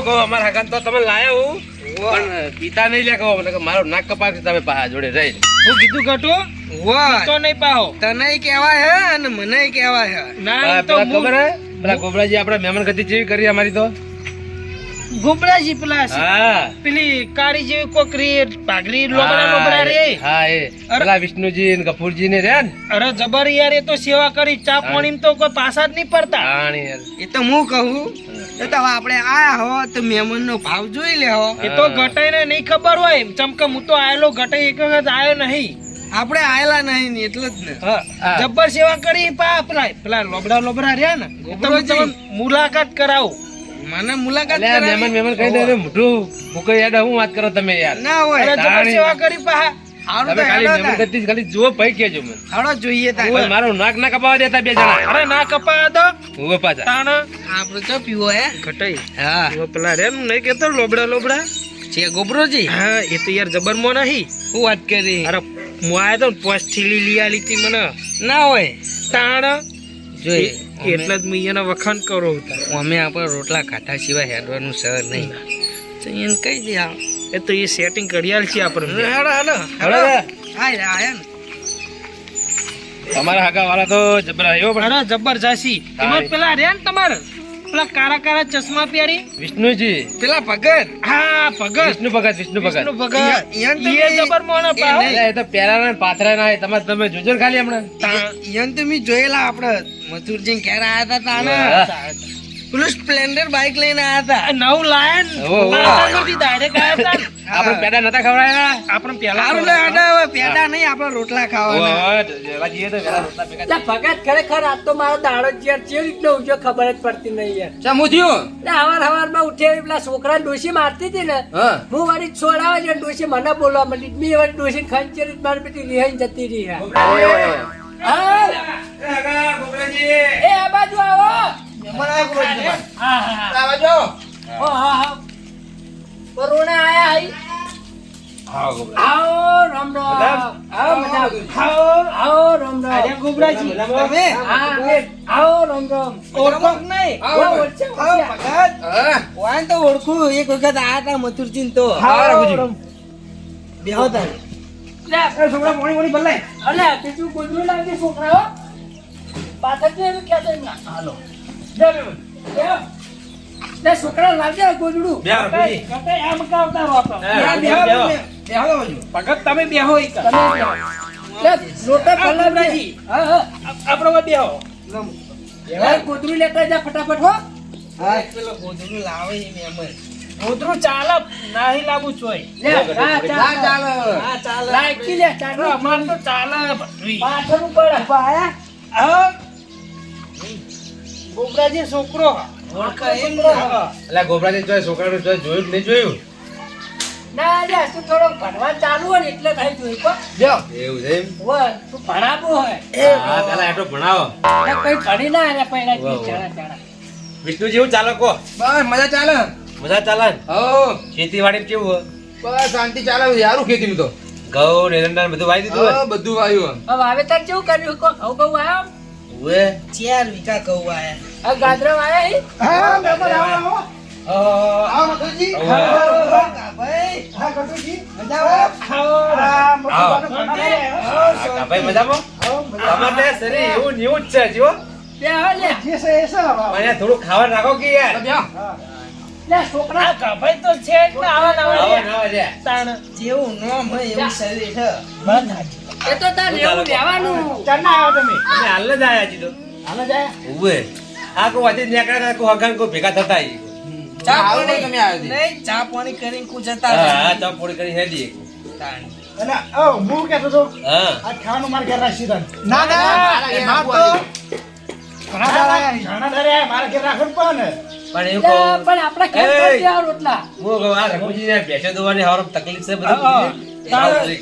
હું કહું અમારા હગાન તો તમે લાયા હું. પણ પિતા નહીં લે કહો મને મારો નાક કપાક તમે પા જોડે રહી હું કીધું ઘટો વાહ. તો નહીં પાહો. તને કહેવાય હે અને મને કહેવાય હે. ના તો ખબર હે? પેલા ગોબરાજી આપણે મહેમાન ગતિ જેવી કરી અમારી તો. ગુબરાજી પેલા હા. પેલી કાળી જેવી કોકરી પાઘડી લોબડા લોબડા રે હા એ. પેલા વિષ્ણુજી ને કપૂરજી ને. રે અરે જબર યાર એ તો સેવા કરી ચા પાણી તો કોઈ પાસા જ નહીં પડતા. એ તો હું કહું તો આપણે આયા હો તો મહેમાન નો ભાવ જોઈ લે હો. એ તો ઘટાઈ ને નહીં ખબર હોય ચમકે હું તો આયેલો ઘટાઈ એક વખત આયો નહીં. આપણે આયેલા નહીં એટલે જ ને. જબ્બર સેવા કરી પા પેલા પેલા લોબડા લોબડા રહ્યા ને. તમે મુલાકાત કરાવું. મને મુલાકાત કરાવી. મહેમાન મહેમાન કહી દે મોટું ફૂંકાઈ યાદ હું વાત કરો તમે યાર. ના હોય તાણી. સેવા કરી પા હારું તો ખાલી મહેમાન તાર. ખાલી જુઓ ભાઈ કેજો મને. જોઈએ મારું નાક ના કપાવા દેતા બે જણા. અરે ના કપા દો. ઊભો પાછા. તાણ. આપણે તો પીવો હે. ઘટાઈ હા. હવે પેલા રે નહીં કેતો લોબડા લોબડા. છે ગોબરોજી? હા એ તો યાર જબર મો નહીં. હું વાત કરી? અરે હું આયો તો પોસ્ટ થેલી લઈ આલી મને. ના હોય. તાણ. જોઈએ એટલા જ હું એના વખાણ કરો હતા અમે આપણે રોટલા ખાતા સિવાય હેડવાનું સર નહીં. તો એને કહી દે એ તો એ સેટિંગ ઘડિયાળ છે આપણે. હેડો હેડો હેડો હેડો રે. આયા ને તમારા હાકા વાળા તો જબરા એવો પણ જબરજસ્તી એમાં પેલા રે ને તમારે? પેલા કારા કારા ચશ્મા પહેરી? વિષ્ણુજી. પેલા ભગત? હા ભગત. વિષ્ણુ ભગત વિષ્ણુ ભગત. વિષ્ણુ ભગત. ઈયન જબર મોણો એ તો પેલા પાથરા ના તમે તમે જોજો ખાલી હમણાં. ઈયન તો મેં જોયેલા આપણે મથુરજી ઘેર આયા હતા. તાને. પેલું સ્પ્લેન્ડર બાઇક લઈને આયા હતા નવ લાયન. આવ્યા. આપણે પેડા નતા ખવડાયા? આપણે પેલા હેડો પેડા નહીં આપણે રોટલા ખાવાના. જઈએ તો પેલા રોટલા ભગત ખરેખર આજ તો મારો દાડો જ યાર કેવી રીતનો ઉજ્યો ખબર જ પડતી નહીં યાર. ચમુ થયું હવાર હવારમાં ઉઠે પેલા છોકરા ડોશી મારતી હતી ને હા. વારી છોડાવે છે ડોશી મને બોલવા મળી મેં વાર ડોશી ખંચેરી જ મારી બેટી રિહાઈને જતી રહી હા. હા? એ આ બાજુ આવો. હા હા ઓ હા હા કોરોના આયા આઈ હા, ગોબરા. આવો રામ રામ. આવો મજા આવો આવો રામ અરે રામ ગુબરાજી તમે? હા આવો રામ રામ. ઓળખો? એક વખત આયા હતા મથુરજી. તો બેહો તાર છોકરાઓ. હાલો. લે, છોકરા લાવજે ગોદડું. બે બેહો, બેહો. બેહો બાજુ. ભગત તમે બેહો આ. આપ- આપણે હવે બેહો લે, ગોદડું લેતા જા ફટાફટ હો. હા. પેલો ગોધડું લાવે એ મેમન ગોદરું ચાલે નાહી લાવું ચોય લે, હા, ચાલ, ચાલ. હા ચાલ. લાયકી લે, ચાલ. અમાર તો ચાલે બધુંય. પાછળ ઉપર. ઊભા આયા. હા. ગોબરાજી છોકરો. ઓળખે એમ ને. અલ્યા, ગોબરાજી જોઈ છોકરાનું જોઈ જોયું નહીં જોયું? ના, લે, તું થોડો ભણવા ચાલુ હોય ને એટલે થાય જોઈ કો. જો એવું છે એમ? હોય, તું ભણાવો હોય. હા પેલા એટલો ભણાવો. એટલે કઈ ભણી ના આયા પહેલા ચાલા ચાણા. વિષ્ણુજી એવું ચાલો કો. બસ મજા ચાલે? મજા ચાલે? હો. ખેતીવાડી કેવું હોય? બસ શાંતિ ચાલે યારું ખેતી તો. ઘઉં ને બધું વાવી દીધું બધું વાવ્યું હવે વાવેતર કેવું કર્યું કો ઘઉં ઘઉં આવ્યો? ઉવે. ચાર વિકા કહું આયા આ ગાજરો આવ્યા હી? હા મેમન આવો આવો. આવો મધુજી હવે. ભાઈ. હા કટુજી મજા આવે આવો. હા, કાભાઈ મજામાં? તમારે ત્યાં શરીર એવું ને એવું જ છે હજી હો. બે હવે લે. પણ અહીંયા થોડું ખાવા રાખો કે યાર? લે, છોકરા. આ ગભાઈ તો છે જ ને આવા નવા આવો રે. ને આવો છે. તાણ. જેવું નામ હોય એવું શરીર છે. એ તો તાર લેવું લેવાનું. ચારના આવો તમે. અમે હાલ જ આયા હજી તો. જ આયા? ઉવે. આ કો વાંચી નેકડા કો હગાન કોઈ ભેગા થતા આવી ચા પાણી. તમે આવ્યો નહીં ચા પાણી કરીને કુ જતા હા, ચા પાણી કરી હેડીએ. અને ઓ હું કહેતો તો હા. આ ખાવાનું માર ઘેર રાખી દન ના ના માર તો ઘણા દાડા ઘણા દાડા માર ઘેર રાખવું પણ એવું પણ આપણા ઘેર એય. આ રોટલા. હું કહું, આ રઘુજીને ભેંસો દોવાની હાવરમાં તકલીફ છે બધું.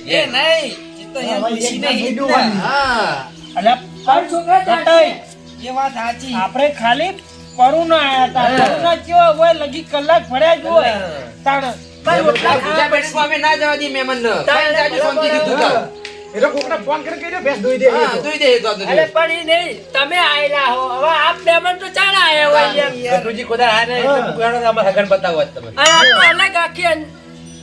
એ. નહીં. તો એમ પૂછીને ઈ હા. એટલે છોકરા કટાઈ. એ વાત સાચી. આપણે ખાલી પરું ના આયા તા હા. કેવો હોય લગી કલાક ભર્યા જ હોય. હા. તાણ. પણ બીજા ખાવા અમે ના જવા દઈએ મહેમાનને. તારે તારે જાજુ શાંતિથી તું બરાબર. એ તો કોકને ફોન કરીને કહી દો, દોઈ દે. હા દોઈ દે તો અરે પણ ઈ નહીં. તમે આયલા હો. હવે આપ મેમન તો ચાલ આયા હોય એમ. ગટુજી કોદા આ ને મુકવાનો તો હગન બતાવો તમે અલગ આખી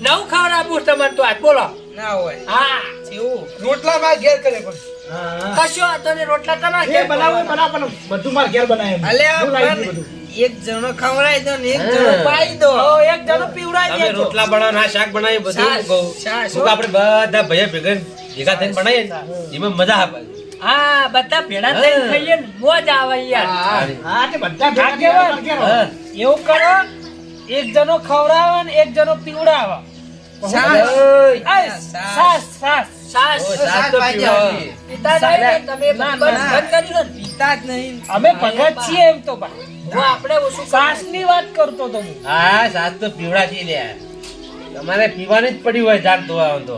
નવું ખવડાવું તમને તો આજ. બોલો. ના હોય. હા. એવું રોટલા માં ઘેર કરે પણ. હા, હા. કશો હતો ને રોટલા તમારે ઘેર બનાવો બનાવો, પણ બધું મારે ઘેર બનાવે એમ. અલ્યા હું લાવી પણ દીધું બધું. એક જણો ખવડાવી દો ને એક જણો પાઈ દો. એક જણો પીવડાવી તમે રોટલા બનાવો ના શાક બનાવી બધું. કહું શું આપણે બધા ભાઈઓ ભેગા ભેગા થઈને બનાવીએ એમાં મજા આવે. હા બધા ભેળા થઈને ખાઈએ ને મોજ આવે યાર. હા, તે બધા ભેગા. એવું કરો એક જણો ખવડાવે ને એક જણો પીવડાવે. અમે ભગત છીએ એમ તો આપણે સાસની વાત કરતો તો હા. શાક તો પીવડા છે લ્યા. તમારે પીવાની જ પડી હોય જાત ધોવા તો.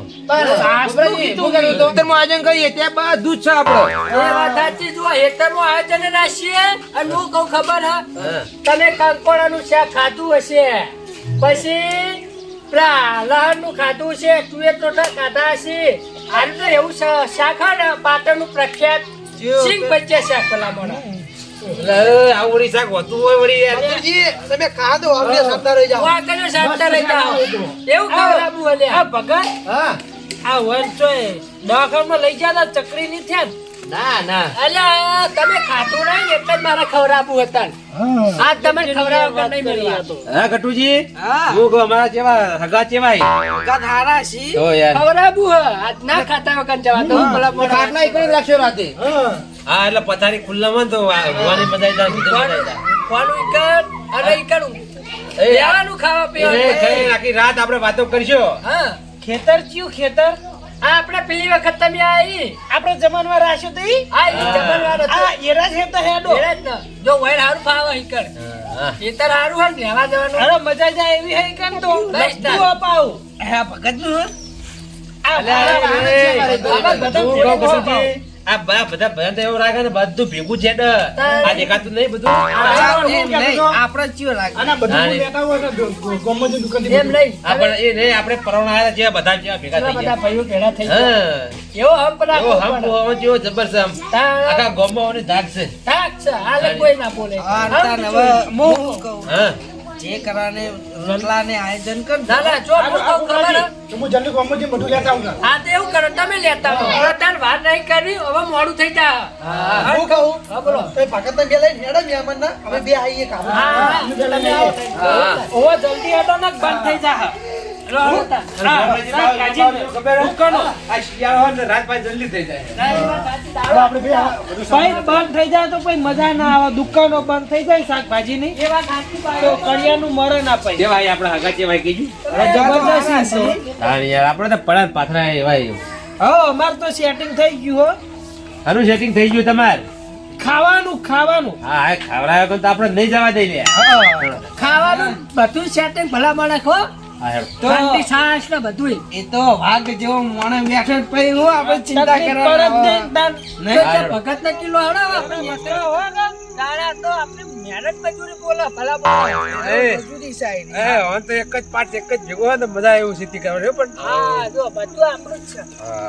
આયોજન કરીએ ત્યાં બધું જ છે આપણો. એ વાત સાચી જો હેતરનું આયોજન રાખીએ અને હું કહું ખબર હા? હા. તમે કંકોડાનું શાક ખાધું હશે. પછી પેલા લહણનું ખાધું છે ટોટા ખાધા છે. આનું તો એવું શાક હા ને પાટણનું પ્રખ્યાત સિંગ ભજીયા શાક પેલા મને એટલે આવું શાક હોતું હોય વળી તમે અમને સાંતા રહી જાઓ. વા કર્યો જાઓ. એવું ખવડાવવું અલ્યા ભગત? હા. આ વંચોય દવાખાનામાં લઈ ગયા ચકરી ની થયા? ને. ના. અલ્યા તમે ખાતું નહીં એટલે જ મારા ખવડાવું હતા. હા. તમે ખવડાવ વગર નહીં મળ્યા. હા ગટુજી? હું. કહું અમારા જેવા હગા ચેવાય કાં ધારા છી તો યાર. ખવડાવવું આજ ના ખાતા વગર જવા તો પેલા મોઢા- ખાટલા એકડી રાખશો રાતે? હા. હા એટલે પથારી ખુલ્લામાં તો મજા આવી જાય. ખવાનું ઈકર ખાવા પીવાનું. આખી રાત આપણે વાતો કરશું. હા. ખેતર ચિયું ખેતર? આપણે પેલી વખત તમે આવી આપણે જમણવાર રાખ્યો તો ઈ હા ઈ જમણવાર હતો આ એરા છે તો હેડો એરા જ જો વૈર હારું ફાવે ઈકર હા ખેતર હારું હોય લેવા જવાનું અરે મજા જાય એવી હઈ ઈકર તો તું અપાવ હા ભગતનું આ અલ્યા, બધા એ. આ બધા બધું તો એવું રાખે ને બધું ભેગું છે ને. આ દેખાતું નહીં બધું? આપણે અને. લેતા હોય ને એમ નહીં. એ નહીં આપણે પરવણા આવ્યા જેવા બધા ભેગા થઈ બધા ભાઈઓ ભેળા થઈ ગયા. એવો હમ. જેવો જબરજસ્ત આમ. આખા ગામમાં હોવાની ધાક છે. ધાક છે. હાલે કોઈ ના બોલે. હા હંપ હવે જોઈએ. કહું? હા. જે કરાને રોટલા ને આયોજન કર. ના ના જો હું ખબર હે? તો હું જલ્દી ગોમતી બધું લેતા આવું હા તો એવું કરો તમે લેતા આવો. તાર વાત નહીં કરવી હવે મોડું થઈ હા હું. કહું? હા બોલો. તો ભગત ને બે લઈને હેડો મહેમાન ના અમે બે આઈએ કામ. હા હા, તમે આવો ઓવો જલ્દી હટો ને બંધ થઈ જા એ મજા ના આવે. દુકાનો બંધ થઈ જાય શાકભાજી ની. એ વાત સાચી તો કડિયાનું મરે ના પાય કેવાય આપણે હગા કેવાય કીધું જબરદસ્ત હા તો પડા પાથરા અમાર તો સેટિંગ થઈ ગયું હો. આનું સેટિંગ થઈ ગયું તમારે? ખાવાનું ખાવાનું. હા ખાવડાવ્યો તો આપણે નહીં જવા દઈ લે ખાવાનું બધું સેટિંગ ભલા માણસ હો. ને. એ તો ભાગ જેવો મોણે બેઠો પછી હું આપણે ચિંતા કરવા પડે જ કિલો આપણે તારા તો આપણે મહેનત મજૂરી બોલો ભલા માણસ. મજૂરી સાઈડ એ, હવે તો એક જ પાર્ટ એક જ ભેગો હોય ને મજા એવું સ્થિતિ કરવાની પણ હા જો બધું આપણું જ છે.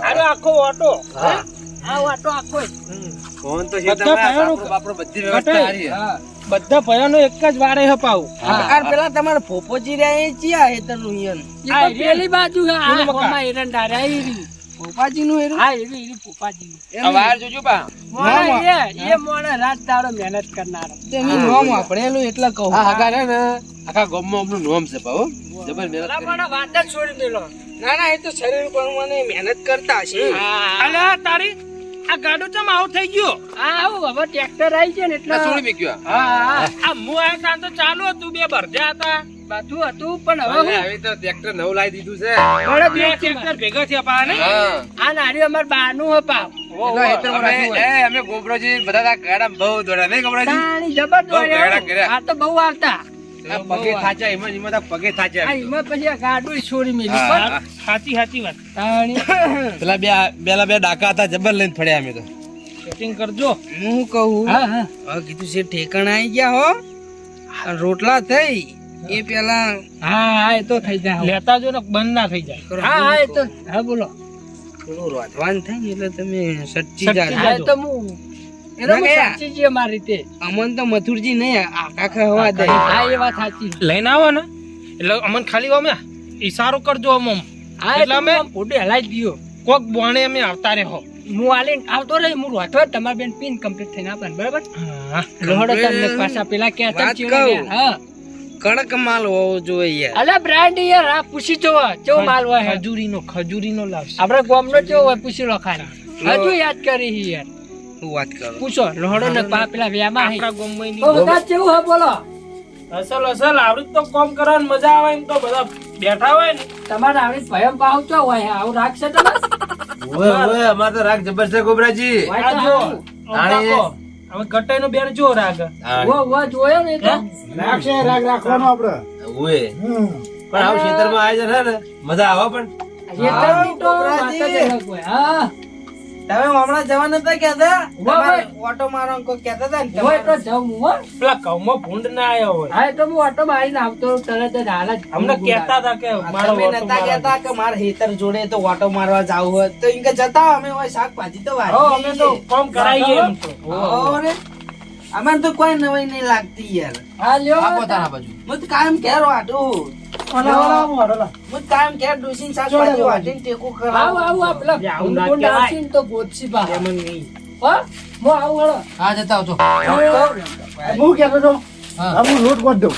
આનો આખો ઓટો. હા. આ વાતો આખો જ. ફોન તો બધા છે તમારે, ભાઈઓનું બાપરો બાપરો બધી વ્યવસ્થા સારી છે. બધા ભયાનો એક જ વારે હપાવું. આ પેલા તમારા ફોફોજી રહ્યા એ ચિયા પેલી બાજુ આ એરંડા રહ્યા, એ રી. હા, એ રી, એ રી જોજો બા. મોણે એ, એ મોણે રાત દાડો મહેનત કરનારો. તેનું નામ વાપરેલું એટલે કહું. આ હગા ને આખા ગામમાં અમનું નામ છે ભાઉ જબર મહેનત કરી. વાત જ છોડી મેલો. ના ના એ તો શરીર પ્રમાણે મહેનત કરતા છે અલે આ તારી આ ગાડો ચમ આવું થઈ ગયો? આ આવું, હવે ટ્રેક્ટર આવી છે ને એટલે છોડી મૂક્યો. હા, હા. આ હું આયા તો ચાલુ હતું બે ભરજા હતા. બધું હતું પણ હવે હવે તો ટ્રેક્ટર નવું લાવી દીધું છે. પણ બે ટ્રેક્ટર ભેગા થયા પા ને? આ નારી અમાર બાનું હે પા. અમે એ, અમે ગોબરોજી બધા તા ગાડા બહુ દોડ્યા. નહીં ગોબરોજી? તાણી જબર દોડ્યા. આ તો બહુ આવતા. પગે થાચા એમાં એમાં તો પગે આ થાચ્યા એમાં પછી આ ગાડું છોડી મેલી. પણ સાચી સાચી વાત. તાણી. પેલા બે પેલા બે ડાકા હતા જબર લઈને ફળ્યા અમે તો. સેટિંગ કરજો. હું કહું હા હા. કીધું છે ઠેકાણા આવી ગયા હો. રોટલા થઈ. એ પેલા હા હા એ તો થઈ જાય. લેતા જો ને બંધ ના થઈ જાય. હા હા એ તો હા બોલો. થોડું રોધવાનું થાય ને એટલે તમે સચ્ચી જાય તો હું અમન તો મથુરજી નહીં આખા ખવા દે. હા એ વાત સાચી લઈને આવો ને. એટલે અમને ખાલી અમે ઈશારો કરજો અમ હા એટલે અમે- અમે હલાઈ દીધો કોક બોણે અમે આવતા રહો. હું આલીને આવતો રહી હું રોતો તમારી બેન પિન કમ્પ્લીટ થઈને આપણ બરાબર? હા. લોહડો તમને પાછા પેલા કે હા. કડક માલ હોવો જોઈએ અલે બ્રાન્ડ યાર આ પૂછી જોવો કેવો માલ હોય. ખજૂરીનો ખજૂરીનો લાવશે. આપણે ગામનો કેવો હોય પૂછી લો ખાલી. હજુ યાદ કરી હી યાર. હું વાત કરું? પૂછો લોહડો ને પા પેલા વ્યામાં આપણા ગામમાં તો બધા કેવું હે બોલો? અસલ અસલ આવડી તો કોમ કરવાની મજા આવે એમ તો બધા બેઠા હોય ને. તમારે આવડી ભયમ ભાવ ચો હોય? આવું રાખશે તમારે? ઓય ઓય અમાર તો રાખ જબરજસ્ત છે ગોબરાજી. હોય હવે ગટાઈ નો બેન જો રાગ. વો વો જોયો ને તો? રાખશે રાગ રાખવાનો આપડે ઓય પણ આવ આવું ખેતરમાં આયોજન હે ને? મજા આવે પણ. ખેતરની તો વાત જ અલગ હોય. હા. તમે હમણાં જવા નતા ભાઈ. ઓટો મારો અંકો કેતા હતા ને હોય તો તમારે. હો. પેલા ઘઉંમાં ભૂંડ ના આવ્યો હોય. હા તો હું ઓટો મારીને આવતો તરત જ હાલ જ અમને કેતા હતા કે મારો તમે ઓટો નતા કેતા કે માર હેતર જોડે તો ઓટો મારવા જાવ હોય. તો ઇનકે જતા અમે હોય શાકભાજી તો વાર અમે તો કામ કરાઈએ એમ તો. ઓરે અમારે તો કોઈ નવાઈ નહીં લાગતી યાર. હા લ્યો. આ પોતાના બાજુ. મત તો કાયમ ઘેર વાટું હું ટેકો કરાવું આવું આવું તો બા. એમ નહીં. હો? આવું. હા જતા આવજો. હું. હું લોટ ગોત દઉં.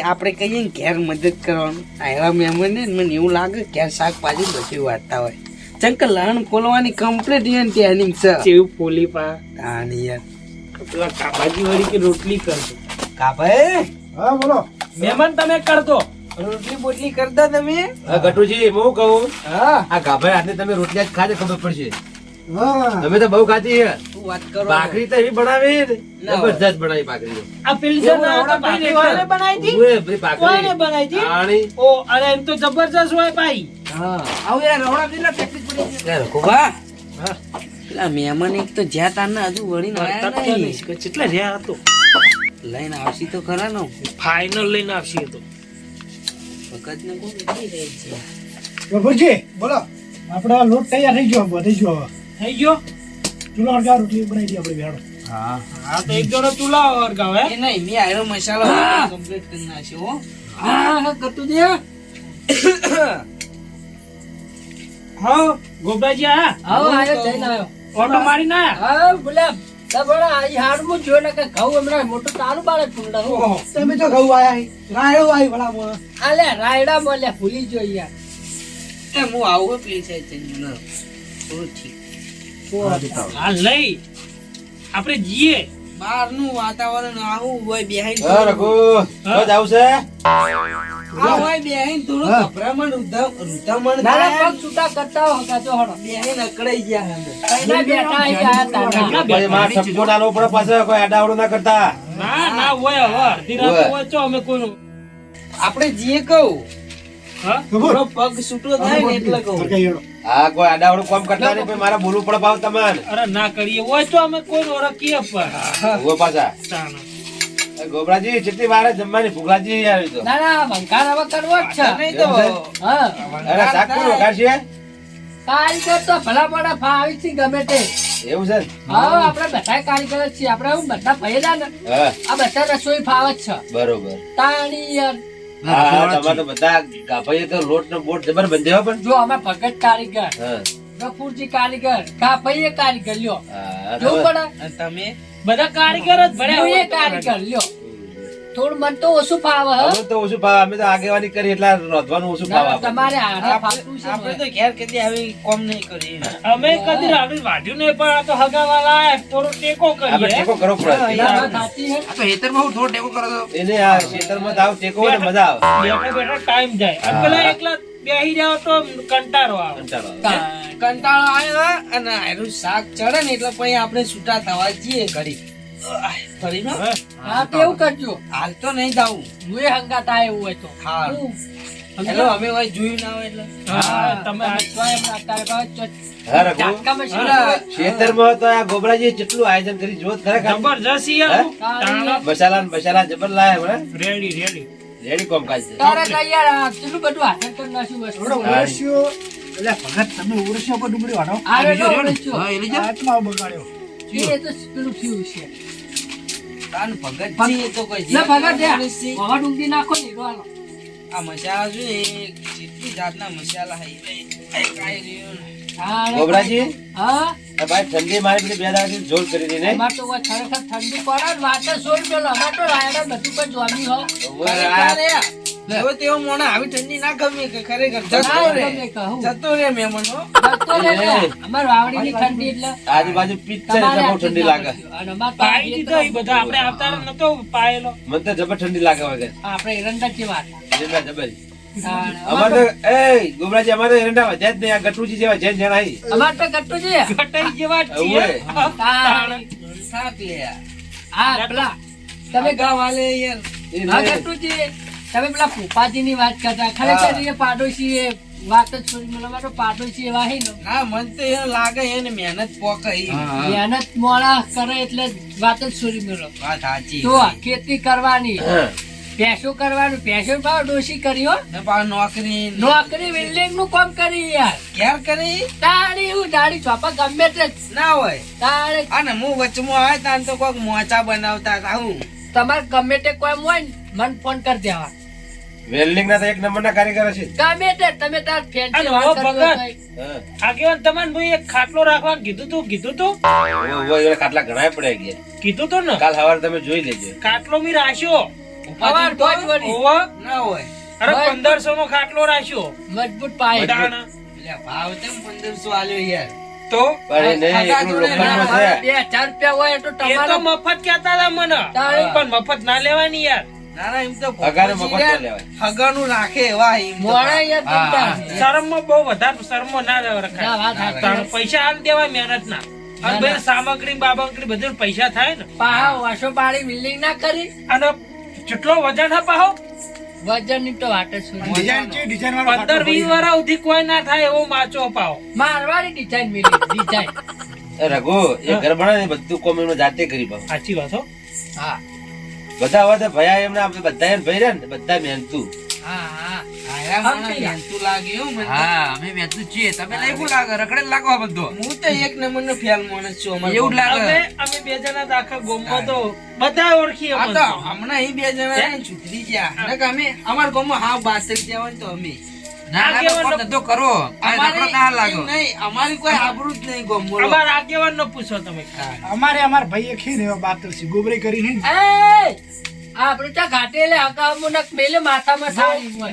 આપણે કહીએ ને ઘેર મદદ કરવાનું. આયરા મહેમાન ને મને એવું લાગે કે ઘેર શાકભાજી બધું વાટતા હોય. ચંક લણ ખોલવાની કમ્પ્લીટ યાર ટ્રેનિંગ છે ચેવું ફોલી પા? હા યાર. પેલા કાબાજી વાળી કે રોટલી કરજો. કાભાઈ? હા બોલો. મહેમાન તમે કરતો રોટલી બોટલી કરતા તમે? હા ગટુજી હું કહું? હા. આ ગાભાઈ હાથની તમે રોટલી જ ખાજે ખબર પડશે. તમે તો બહુ ખાધી છે. વાત કરો? ભાખરી તો એવી બનાવી ને ના. જબરજસ્ત બનાવી ભાખરી આ પેલી છે ને, એવું આ તો આવડે ભાઈ ભાખરી બનાવી હતી? ભાખરી. બનાવી હતી? આણી. ઓ અરે એમ તો જબરજસ્ત હોય ભાઈ. હા. આવું યાર રવડા દિલા પ્રેક્ટિસ પડી છે? યાર ખોબા પેલા મહેમાન એક તો જ્યાં તારના હજુ વળીને આયા નહીં. કેટલા રહ્યા હતો? લઈને આવશી તો ખરા નો? ફાઈનલ લઈને આવશી તો. વખત ને કોણ? ઊભી રહી છે પ્રભુજી બોલો આપડે લોટ તૈયાર થઈ ગયો બધે ગયો હવે. થઈ ગયો? ચૂલો અડગા રોટલી બનાવી દઈએ આપણે બેડો હા. તો એક જોડો ચૂલા વળગાવ હે? નહીં મેં આયરો મસાલો કમ્પ્લીટ કરી નાખ્યો હો. હા હા કરતું દે. હા ગોબરાજી આ આવો આયો જઈને આવ્યો ઓટો મારી ના હા આ હાડમું જોયો ને કે ઘઉં હમણાં મોટું તારું બાળે ફૂંડા ઓહો. તમે તો ઘઉં આયા રાયડો આવી ભલામાં આલે રાયડા મોલ્યા ભૂલી જો યાર. એ હું આવું પ્લીઝ હા લઈ. આપણે જઈએ. બહારનું વાતાવરણ આવું હોય બેહાઈ હા, રઘુ. રોજ આવશે? આ હોય થોડું ગભરામણ ઉધમણ પગ છૂટા કરતા હો કાચો હળો બેહાઈ અકળાઈ ગયા અંદર. બેઠા અહીં આયા તાના. પછી માર ઠપકો ના પડે પાછો કોઈ આડાવડું ના કરતા. ના ના હોય હવે. અડધી રાત હોય. હોય ચો અમે કોઈનું આપણે જીએ કહું. પગ છૂટો થાય ને એટલે કહું. હા કોઈ આડાવડું કોમ કરતા નહીં મારે બોલવું પડે ભાવ તમારે. અરે ના કરીએ. હોય તો અમે કોઈ ઓળખીએ પણ. પાછા. ગોબરાજી કેટલી વાર જમવાની ભૂખલાજી આવી તો. ના ના મંકાર હવે કરવો જ છે. નહીં તો. હા. અરે શાક કોણ વઘારશે? કારીગર તો ભલા ભલા ફાવી છે ગમે તે. એવું છે? હા આપણે બધા કારીગર જ છીએ. આપણે હું બધા ભયેલા ને. આ બધા રસોઈ ફાવે જ છે. બરોબર. તાણી યાર. હા હા તમારે બધા ગાભાઈએ તો લોટ નો બોટ જબર બંધ્યો પણ. જો અમે ભગત કારીગર. હા. ગફુરજી કારીગર. કાપૈયે કારીગર લ્યો. જોવું પડે તમે? બધા કારીગર જ ભણ્યા હોય કારીગર લ્યો. થોડું મન તો ઓછું ફાવે તો ઓછું ફાવે અમે તો આગેવાની કરી એટલે રોધવાનું ઓછું ફાવે તમારે હારે ફાવતું છે આપણે તો ઘેર કદી આવી કોમ નહીં કરી અમે કદી વાઢ્યું નહીં પણ આ તો હગાવાલા થોડો ટેકો આપણે ટેકો કરવો પડે. ના, વાત સાચી હે. આ તો હેતરમાં હું થોડો ટેકો કરો તો? એને આ ખેતરમાં ટેકો હોય મજા આવે. બેઠા બેઠા ટાઈમ જાય. પેલા એકલા બેહી જાવ તો કંટાળો આવે. કંટાળો આવે. અને આયરું શાક ચડે ને એટલે પછી આપણે છૂટા થવા જઈએ ઘડી. ફરી હા. કેવું કરજો? હાલ તો નહીં જાવું હું એ હંગાત એવું હોય તો. હા. હેલો અમે હોય જોયું ના હોય એટલે. હા, તમે આ? ખેતરમાં તો ગોબરાજીએ કેટલું આયોજન કરી જોત ખરેખર. જબરજસ્ત ઈ મસાલા બસાલા જબર લાયા રેડી રેડી. રેડી કોમકાજ છે તારે તો કેટલું બધું હાથે કરી નાખ્યું હોય. થોડો હા. એટલે ભગત તમે ઉરસ્યો પર ડુંગળી વાળો આ રહ્યો ઓળખ્યો. હા, એ આત્મા બગાડ્યો એ તો પેલું થયું છે તાન ભગતજી એ તો કોઈ લે ભગત લે. માણસ છે. હવે ડુંગળી નાખો ને હીરો આ મસાલા છે એ કેટલી જાતના મસાલા હે એ કાંઈ રહ્યું ને. હા, રે. ગોબરાજી હા આ ભાઈ ઠંડી મારી પેલી બે દાડાથી જોર કરી દીધી અમાર તો ખરેખર ઠંડી પડે વાત જ છોડી અમાર તો રાયડા બધું પણ જોમી હો. ખરેખર રે. તેવો મોણા આવી ઠંડી ના ગમે કે ખરેખર જતો રે. જતો રે મહેમાનો. જતો રે ને. ઠંડી એટલે આજુબાજુ લાગે. અને અમાર તો પાઈ દીધો એ બધા આપણે આવતા નતો પાયેલો. મને તો જબર ઠંડી લાગે વગર. આપણે એરંડા કેવા એરંડા જબર. અમાર તો એ ગોબરાજી અમાર તો એરંડા વધ્યા જ નહીં. આ ગટુજી જેવા જેન જણા અમાર તો ગટ્ટુજી. કટાઈ જેવા છીએ. સાપ લે. હા પેલા તમે યાર હા પેલા ફૂફાજીની વાત કરતા. ખરેખર એ પાડોશી એ વાત જ છોડી મેલો તો પાડોશી એવા હે ને. હા મન તો એ લાગે એને મહેનત પોકે મહેનત મોડા કરે એટલે વાત જ છોડી મેલો વાત સાચી. તો ખેતી કરવાની. પેશો કરવાનું પેસો ભાવ ડોસી કર્યો નોકરી. નોકરી બિલ્ડિંગનું કામ કરી યાર. ક્યાર કરી? તારી હું દાડી ચોપા ગમે તે ના હોય. તારે અને હું વચમાં આવે તાન તો કોક મોચા બનાવતા હતા હું. તમારે ગમે તે કોઈ હોય ને મને ફોન કરી દેવા. વેલ્ડિંગ ના એક નંબર ના કારીગર છે. ગમે તે તમે તાર ફેન્સી અને વાત હો ભગત. આગેવાન તમને ભાઈ એક ખાટલો રાખવાનું કીધું તું કીધું તું? ઓય ઓય ખાટલા ઘણા પડ્યા ગયા. કીધું તું ને? કાલ સવારે તમે જોઈ લેજો. ખાટલો મી રાખ્યો. પાંચ ના હોય. અરે ભાઈ. પંદરસો નો ખાટલો રાખ્યો. મજબૂત પાય. એટલે ભાવ તેમ આલ્યો યાર. તો? બે હજાર રૂપિયા હોય તો એ મફત કેતા હતા મને. પણ મફત ના લેવાની યાર. ના ના એમ તો હગાને ભોપોજી મફત યાર, ન લેવાય. હગાનું રાખે એવા એમ તો. મોડા યાર હા, ચિંતા. શરમમાં બહુ વધારે શરમમાં ના ના, રખાય. વાત સાચી. તાણ પૈસા હાલ દેવાય મહેનત ના ના, અને ભાઈ સામગ્રી બાબકરી બધું પૈસા થાય ને. વાસો પાડી બિલ્ડિંગ ના કરી. અને જેટલો વજન હપાવો વજનની તો વાત છે. ડિઝાઇન છે ડિઝાઇન વાળો 15 20 વાળા ઉધી કોઈ ના થાય એવો માચો અપાવો. મારવાડી ડિઝાઇન મિલી ડિઝાઇન એ રઘુ એ ઘર બનાવે ને બધું કોમેન્ટ જાતે કરી પાછું. સાચી વાત હો. હા. બધા હવે ભયા એમને આપણે બધા એને ભર્યા ને બધા મહેનતું. હા હા. અમે છીએ. તમે લાગે? રખડે બધો. હું તો એક નંબરનો ફેલ માણસ છું અમારા એવું લાગે? અમે અમે બે જણા આખા ગામમાં તો બધા ઓળખીએ આ તો તો. હમણાં અહીં બે જણા રહ્યા ગયા. નકર અમે અમારા ગામમાં હાવ બાતરી ગયા હોય તો અમે. કરો. અમારી કોઈ આબરૂ જ નહીં ગામમાં. અમારા પૂછો તમે. અમારે અમાર ભાઈ એવા બાતર છે ગોબરી કરીને. એ! આપણે ત્યાં ઘાટેલે હકામો નક મેલે માથામાં સારી હોય.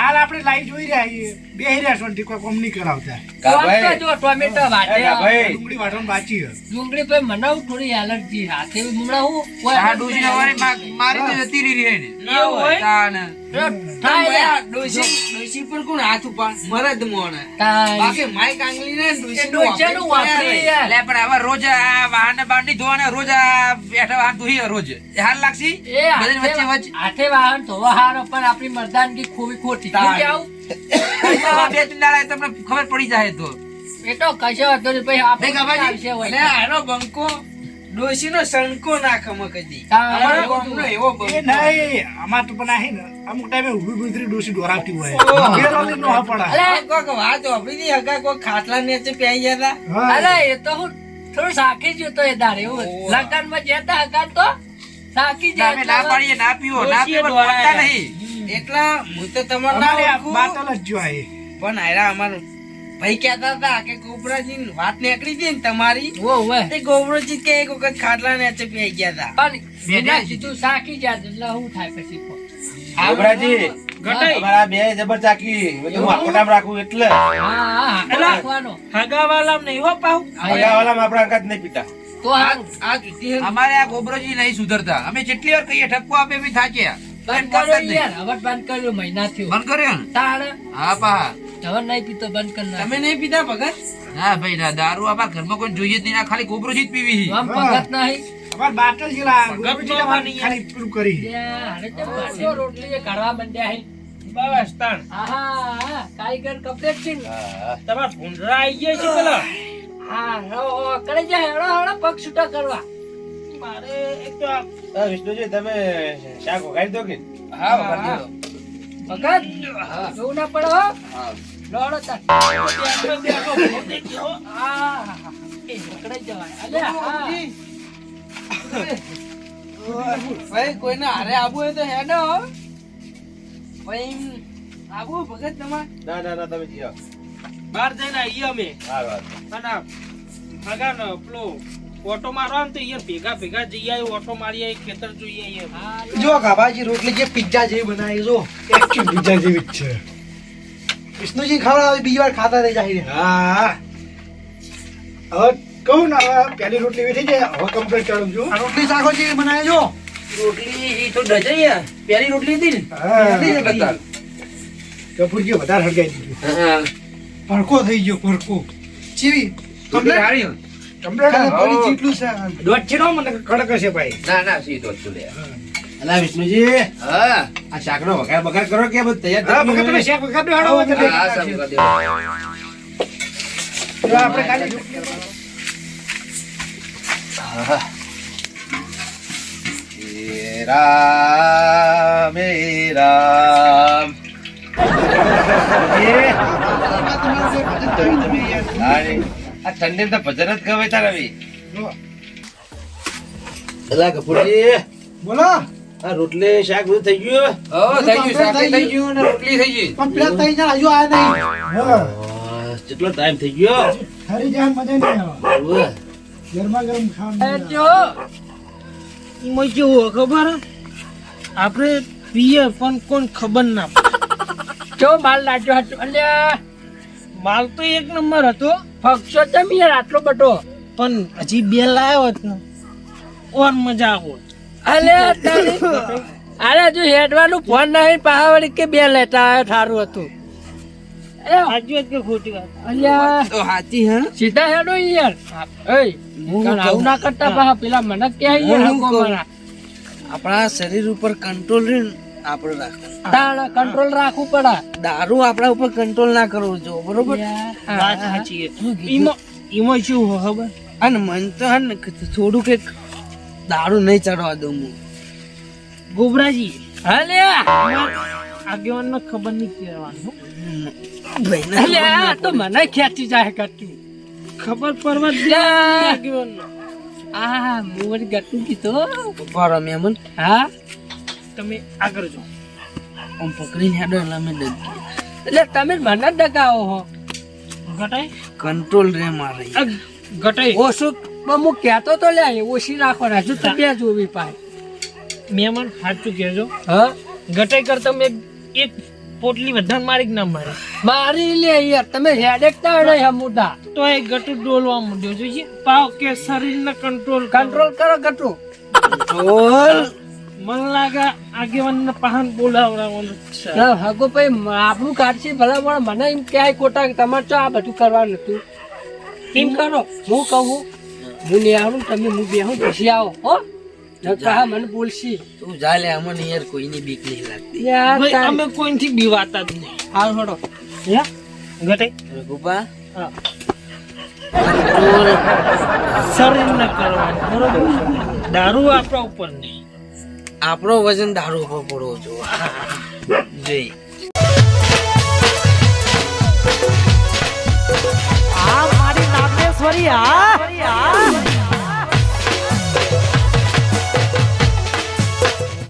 હાલ આપણે લાઈ જોઈ રહ્યા છીએ. બે રહ્યા છો ને કોઈ કોમ નહીં કરાવતા. ને. ને રોજ આ વાહન ને બાંધી જોવાના રોજ આ બેઠા વાહન ધોઈએ રોજ. હાર લાગશે? હાથે વાહન ધોવા હાર પણ આપણી મરદાનગી ખોવી ખોટી? આમાં બે ત્રણ દાડા તમને ખબર પડી જાય તો. એ તો કશો વાંધો નહીં ભાઈ આપણે આવશે આનો બંકો ડોસી નો સણકો નાખ અમે કદી. હા, અમારા એવું ગામનો એવો બંકો. નહીં અમાર તો પણ આહી ને અમુક ટાઈમે ઊભી ગુજરી ડોસી ડોરાવતી હોય. નો. કોક વાત વાપરી હતી હગા કોક ખાટલા નેચે પ્યાઈ ગયા હતા એ તો હું થોડું સાખી જતો તો એ દાડે એવું લગનમાં જતા હગા તો સાખી જાય ના પાડીએ ના પીવો ના પીવો નહીં. એટલા હું તો તમારે ના ઓળખું. જ જો પણ આયરા અમારું ભાઈ કહેતા હતા કે ગોબરાજી વાત નીકળી હતી ને તમારી? તે ગોબરાજી કે એક વખત ખાટલા નીચે પ્યાઈ ગયા હતા. પણ એના સીધું સાકી જાત એટલે હું થાય પછી ગોબરાજી ઘટાઈ બે જબર ચાકી બધું આકોટામાં રાખવું એટલે. હા હા હા રાખવાનો. હગાવાલા નહીં હો પાહુ. હગાવાલામાં આપણા અંગાત નહીં પીતા. તો આ અમારે આ ગોબરોજી નહીં સુધરતા. અમે જેટલી વાર કહીએ ઠપકો આપે બી થાક્યા બંધ કર્યો યાર. હવે બંધ કર્યો મહિના થયો. બંધ કર્યો ને હા પા. હવે નહીં પીતો બંધ કરી નાખ. તમે નહીં પીતા ભગત? ના ભાઈ ના દારૂ આપણા ઘરમાં કોઈ જોઈએ જ નહીં. આ ખાલી ગોબરોજી જ પીવી છે. આમ ભગત નહીં. અમાર બાટલ ખાલી કરી. રોટલી કાઢવા બંધ્યા હે. બસ તાણ આહા, આહા, કારીગર કપડે છે ને. ભૂંડરા આઈ ગયા છે પેલા? હા, હો, હો, કરે છે, હેળો, હેળો, પગ છૂટા કરવા. મારે એક તો આ વિષ્ણુજી તમે શાક વગાડી દો કે હા વગાડી દો. ભગત જોવું ના પડે હો લોડો તાર. બેઠો, બેઠો, ભૂલી ગયો. આ, એ પકડાઈ જવાય. અલ્યા, હા. ભાઈ કોઈને હારે આબુ હોય તો હેડો ભાઈ આબુ ભગત તમારે ના ના ના તમે જીઓ બહાર જઈને આવીએ અમે હારું હારું. અને ભગા ને પેલો ઓટો મારવા ને તો અહીંયા ભેગા ભેગા જઈ આવીએ ઓટો મારી આવી ખેતર જોઈએ. જો ગાભાજી રોટલી જે પિઝા જેવી બનાવી જો એકચ્યુઅલ પિઝા જેવી જ છે. વિષ્ણુજી ખાવડાવે બીજી વાર ખાતા રહી જાય હા. હવે કહું ને હવે પહેલી રોટલી એવી થઈ જાય હવે કમ્પ્લીટ કરું છું. રોટલી ચાખો જેવી બનાવી જો. રોટલી તો ડજાઈ પેલી રોટલી હતી ને. હા. કપૂરજી વધારે હળગાઈ દીધું. હા. ભડકો થઈ ગયો ભડકો ચીવી. કમ્પ્લીટ ના ના. અલા વિષ્ણુજી. હા. આ શાકનો વઘાર બઘાર કરો કે બધું તૈયાર તમે શેક વખત બેહાડો આપણે ખાલી રામ રામ. હારી. આ ઠંડી તો ભજન જ ગમે તાર બી. એલા કપૂરજી. બોલો. આ રોટલી શાક બધું થઈ ગયું હો થઈ ગયું શાક થઈ ગયું. ને રોટલી થઈ ગઈ. કમ્પ્લીટ થઈ જાય હજુ આ નહીં. હા કેટલો ટાઈમ થઈ ગયો? ખરી જાન મજા નહીં આવે. ગરમા ગરમ એ ખાવાનું જો, ઈમાં કેવું ખબર? આપણે પીએ પણ કોણ ખબર ના પડે. જો માલ લાગ્યો હતો અલ્યા. માલ તો એક નંબર હતો. ફગશો તેમ યાર આટલો બધો પણ હજી બે લાવ્યો હોત ને ઓર મજા આવો અલે તારી અરે જો હેડવાનું ફોન નહીં પાવડી કે બે લેતા આવ્યો સારું હતું. સાચી વાત કે ખોટી વાત? અલ્યા. તો હાચી હે? સીધા હેડો યાર એય હું આવું ના કરતા પાહા પેલા મને ક્યાં યાર. આપણા શરીર ઉપર કંટ્રોલ રહે આપણે રાખવું. તાણ કંટ્રોલ રાખવું પડે. દારૂ આપણા ઉપર કંટ્રોલ ના કરવો જો બરોબર? વાત સાચી એમાં એમાં શું ખબર? અને મન તો હે ને થોડું કંઈક દારૂ નહીં ચડવા દઉં હું. ગોબરાજી. હાલે આગેવાનને ખબર નહીં કહેવાનું. અલ્યા તો મને ખેંચી જાય કરતું ખબર પડવા દે. આગેવાનને. આ મોર ગટુ કીધો. રહો મેમન હા? તમે આગળ જો આમ પકડીને હેડો એટલે અમે ડગી એટલે તમે મને જ ડગાવો હો. ગટાઈ કંટ્રોલ રે મારે. ગટાઈ ઓછું પણ હું કહેતો તો લે ઓછી રાખો હજુ તો બે જોવી પાય. મહેમાન સાચું કહેજો હા? ઘટાઈ કરતા મેં એક પોટલી વધારે મારી ના મારે? મારી લે યાર તમે હેડેક તા નહીં હમુદા. તો એ ગટુ ડોલવા માંડ્યો જોઈએ પાવ કે શરીરને કંટ્રોલ કંટ્રોલ કરો ગટુ. કંટ્રોલ મને લાગે આગેવાનને પહાન બોલાવડાવવાનું છે. ના, હગો ભાઈ આપણું કાઢશે ભલા પણ મને એમ ક્યાંય ખોટા કે તમારે તો આ બધું કરવાનું હતું. એમ કરો હું કહું હું નહીં આવું તમે હું બે હું પછી આવો હો. નકર મને બોલશી. તું જા લે અમને યાર કોઈની બીક નહીં લાગતી. યાર ભાઈ અમે કોઈથી બીવાતા જ નહીં. હાલ હડો. હે? રઘુપા હા. સર કરવાનું બરોબર? દારૂ આપણા ઉપર નહીં. આપણો વજન દારૂ ઉપર પડવો જો. જઈ આ મારી નામેશ્વરી આ